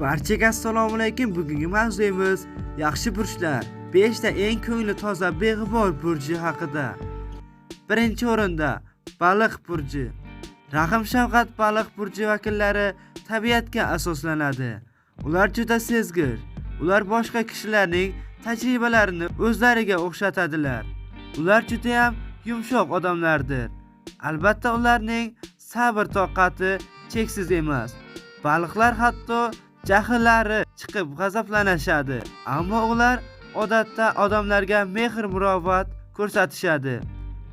Barchaga assalomu alaykum. Bugungi mavzuyimiz yaxshi burchlar. 5 ta eng ko'ngli toza beg'ubor burji haqida. Birinchi o'rinda baliq burji. rahm shafqat baliq burji vakillari tabiatga asoslanadi. Ular juda sezgir. Ular boshqa kishilarning tajribalarini o'zlariga o'xshatadilar. Ular juda ham yumshoq odamlardir. Albatta ularning sabr toqati cheksiz emas. Baliqlar hatto jahllari chiqib g'azablanishadi, ammo ular odatda odamlarga mehr murovat ko'rsatishadi.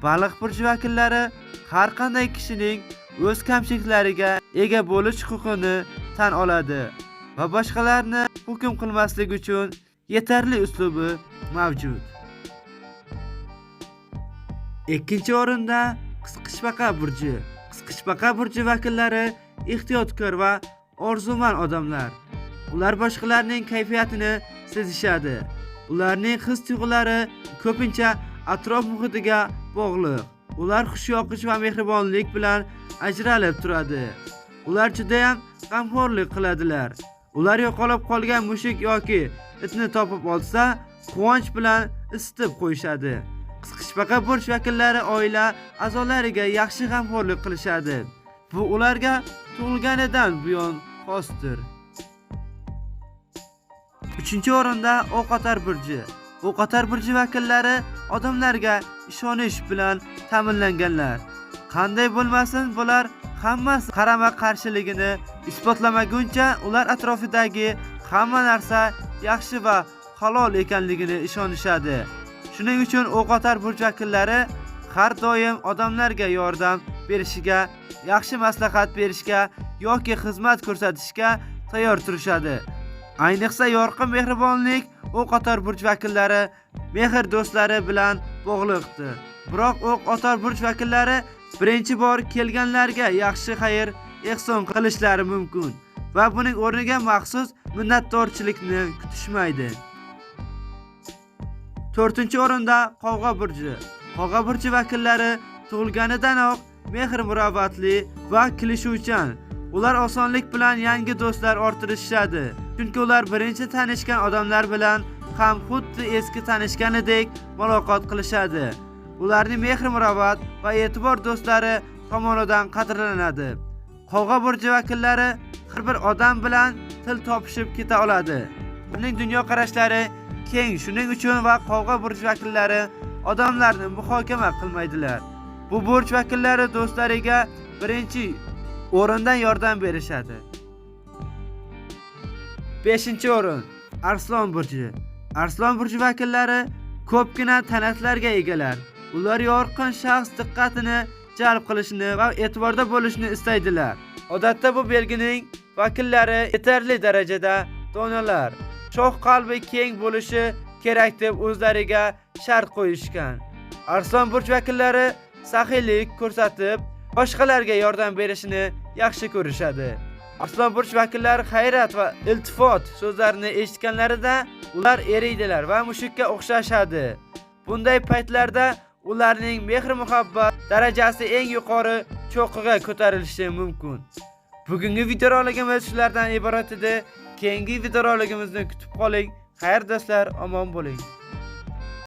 Baliq burji vakillari har qanday kishining o'z kamchiliklariga ega bo'lish huquqini tan oladi va boshqalarni hukm qilmaslik uchun yetarli uslubi mavjud. Ikkinchi o'rinda qisqichbaqa burji. Qisqichbaqa burji vakillari ehtiyotkor va orzuman odamlar. Ular boshqalarning kayfiyatini sezishadi. Ularning his-tuyg'ulari ko'pincha atrof muhitiga bog'liq. Ular xushyoqish va mehribonlik bilan ajralib turadi. Ular juda ham g'amxo'rlik qiladilar. Ular yo'qolib qolgan mushuk yoki itni topib olsa, quvonch bilan isitib qo'yishadi. Qisqichbaqa burch vakillari oila a'zolariga yaxshi g'amxo'rlik qilishadi. Bu ularga tug'ilganidan buyon xosdir. Uchinchi o'rinda o'qotar burji. O'qotar burji vakillari odamlarga ishonish bilan ta'minlanganlar. Qanday bo'lmasin, bular hammasi qarama qarshiligini isbotlamaguncha ular atrofidagi hamma narsa yaxshi va halol ekanligini ishonishadi. Shuning uchun o'qotar burj vakillari har doim odamlarga yordam berishiga, yaxshi maslahat berishga yoki xizmat ko'rsatishga tayyor turishadi. Ayniqsa yorqin mehribonlik o'q qator burch vakillari mehr do'stlari bilan bog'liqdir. Biroq o'q otar burch vakillari birinchi bor kelganlarga yaxshi xayr ehson qilishlari mumkin va buning o'rniga maxsus minnatdorchilikni kutishmaydi. To'rtinchi o'rinda qovg'a burji. Qovg'a burji vakillari tug'ilganidanoq mehr murovatli va kelishuvchan. Ular osonlik bilan yangi do'stlar orttirishadi. Chunki ular birinchi tanishgan odamlar bilan ham xuddi eski tanishganidek muloqot qilishadi. Ularning mehr murovat va e'tibor do'stlari tomonidan qadrlanadi. Qovg'a burji vakillari har bir odam bilan til topishib keta oladi. Uning dunyo qarashlari keng, shuning uchun va qovg'a burji vakillari odamlarni muhokama qilmaydilar. Bu burj vakillari do'stlariga birinchi o'rindan yordam berishadi. 5-o'rin Arslon burji. Arslon burji vakillari ko'pgina talantlarga egalar. Ular yorqin shaxs diqqatini jalb qilishni va e'tiborda bo'lishni istaydilar. Odatda bu belgining vakillari yetarli darajada donalar, shoh qalbi keng bo'lishi kerak deb o'zlariga shart qo'yishgan. Arslon burj vakillari saxiylik ko'rsatib, boshqalarga yordam berishni yaxshi ko'rishadi. Arslon vakillari hayrat va iltifot so'zlarini eshitganlarida ular eriydilar va mushukka o'xshashadi. Bunday paytlarda ularning mehr muhabbat darajasi eng yuqori cho'qqiga ko'tarilishi mumkin. Bugungi videorolikimiz shulardan iborat edi. Keyingi videorolikimizni kutib qoling. Xayr do'stlar, omon bo'ling.